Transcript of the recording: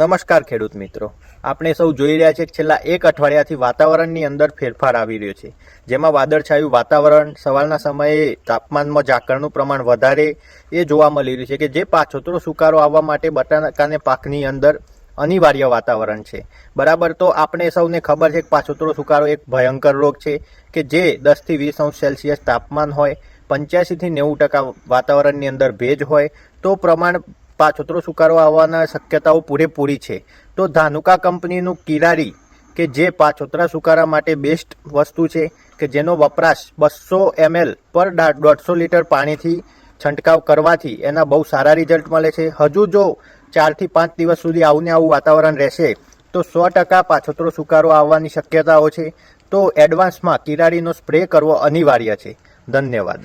નમસ્કાર ખેડૂત મિત્રો. આપણે સૌ જોઈ રહ્યા છીએ કે છેલ્લા એક અઠવાડિયાથી વાતાવરણની અંદર ફેરફાર આવી રહ્યો છે. જેમાં વાદળછાયું વાતાવરણ, સવારના સમયે તાપમાનમાં ઝાકળનું પ્રમાણ વધારે એ જોવા મળી રહ્યું છે કે જે પાછોતરો સુકારો આવવા માટે બટાકાને પાકની અંદર અનિવાર્ય વાતાવરણ છે. બરાબર તો આપણે સૌને ખબર છે કે પાછોતરો સુકારો એક ભયંકર રોગ છે કે જે દસથી વીસ અંશ સેલ્સિયસ તાપમાન હોય, પંચ્યાસીથી નેવું ટકા વાતાવરણની અંદર ભેજ હોય, તો પ્રમાણ પાછોતરો સુકારો આવવાના શક્યતાઓ પૂરેપૂરી છે. તો ધાનુકા કંપનીનું કિરારી, કે જે પાછોતરા સુકારા માટે બેસ્ટ વસ્તુ છે, કે જેનો વપરાશ બસો એમએલ પર દોઢસો લીટર પાણીથી છંટકાવ કરવાથી એના બહુ સારા રિઝલ્ટ મળે છે. હજુ જો ચારથી પાંચ દિવસ સુધી આવું ને આવું વાતાવરણ રહેશે, તો સો ટકા પાછોતરો સુકારો આવવાની શક્યતાઓ છે. તો એડવાન્સમાં કિરારીનો સ્પ્રે કરવો અનિવાર્ય છે. ધન્યવાદ.